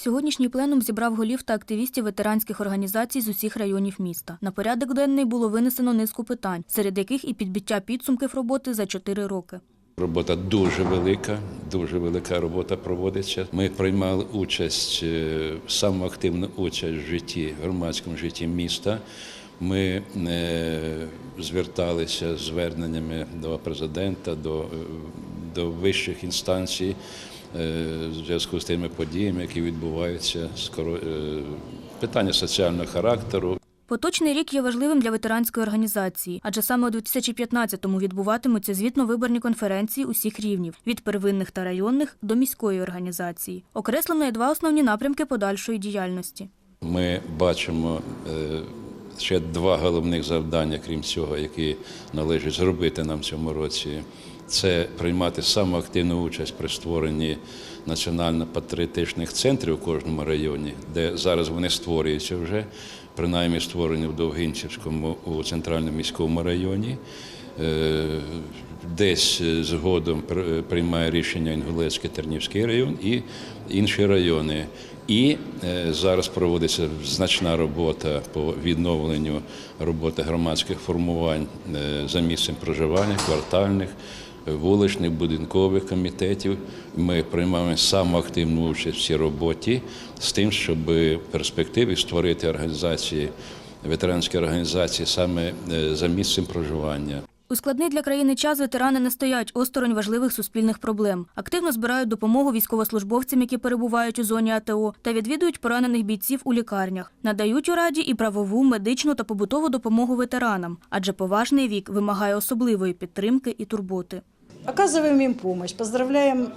Сьогоднішній пленум зібрав голів та активістів ветеранських організацій з усіх районів міста. На порядок денний було винесено низку питань, серед яких і підбиття підсумків роботи за чотири роки. Робота дуже велика, дуже велика робота проводиться. Ми приймали участь, е, саму активну участь в житті, в громадському житті міста. Ми е, зверталися зверненнями до президента, до, е, до вищих інстанцій в зв'язку з тими подіями, які відбуваються. Скоро е, питання соціального характеру, Поточний рік є важливим для ветеранської організації, адже саме у 2015-му відбуватимуться звітно-виборні конференції усіх рівнів від первинних та районних до міської організації. Окреслено є два основні напрямки подальшої діяльності. Ми бачимо е, ще два головних завдання, крім цього, які належить зробити нам в цьому році. Це приймати саму активну участь при створенні національно-патріотичних центрів у кожному районі, де зараз вони створюються вже, принаймні створені в Довгинцівському у центральному міському районі. Е, Десь е, згодом пр- приймає рішення Інгулецький Тернівський район і інші райони. І е, зараз проводиться значна робота по відновленню роботи громадських формувань е, за місцем проживання, квартальних, е, вуличних, будинкових комітетів. Ми приймаємо саму активну участь в цій роботі з тим, щоб в перспективі створити організації, ветеранські організації саме е, за місцем проживання. У складний для країни час ветерани не стоять осторонь важливих суспільних проблем. Активно збирають допомогу військовослужбовцям, які перебувають у зоні АТО, та відвідують поранених бійців у лікарнях. Надають у раді і правову, медичну та побутову допомогу ветеранам, адже поважний вік вимагає особливої підтримки і турботи. Оказываем им помощь, поздравляем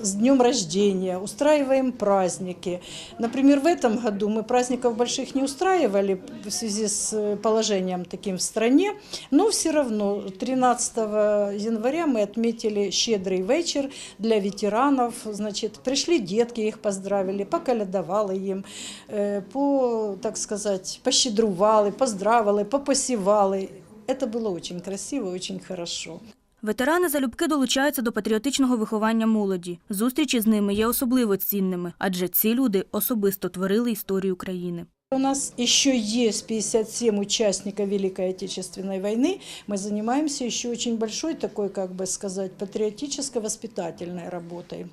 с днем рождения, устраиваем праздники. Например, в этом году мы праздников больших не устраивали в связи с э, положением таким в стране, но все равно 13 января мы отметили щедрый вечер для ветеранов. Значит, пришли детки, их поздравили, поколядовали им, э, по, так сказать, пощедрували, поздравили, попосівали. Это было очень красиво, очень хорошо. Ветерани залюбки долучаються до патріотичного виховання молоді. Зустрічі з ними є особливо цінними, адже ці люди особисто творили історію країни. У нас еще есть 57 участников Великой Отечественной войны. Мы занимаемся еще очень большой такой, как бы сказать, патриотическо-воспитательной работой.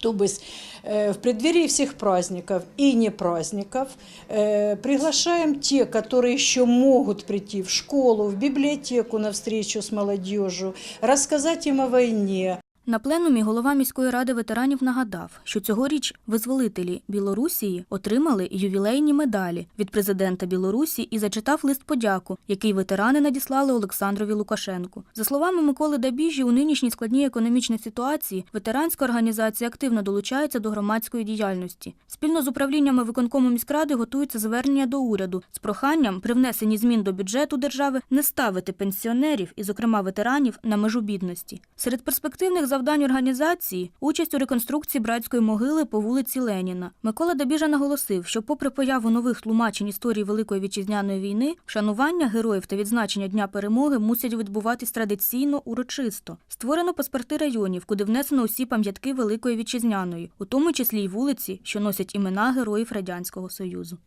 То есть э, в преддверии всех праздников и не праздников э, приглашаем те, которые еще могут прийти в школу, в библиотеку на встречу с молодежью, рассказать им о войне, На пленумі голова міської ради ветеранів нагадав, що цьогоріч визволителі Білорусії отримали ювілейні медалі від президента Білорусі і зачитав лист подяку, який ветерани надіслали Олександрові Лукашенку. За словами Миколи Дабіжі, у нинішній складній економічній ситуації ветеранська організація активно долучається до громадської діяльності. Спільно з управліннями виконкому міськради готується звернення до уряду з проханням при внесенні змін до бюджету держави не ставити пенсіонерів і, зокрема, ветеранів на межу бідності. Серед перспективних завдань організації участь у реконструкції братської могили по вулиці Леніна. Микола Дабіжа наголосив, що, попри появу нових тлумачень історії Великої вітчизняної війни, вшанування героїв та відзначення Дня перемоги мусять відбуватись традиційно урочисто. Створено паспорти районів, куди внесено усі пам'ятки Великої вітчизняної, у тому числі й вулиці, що носять імена героїв Радянського Союзу.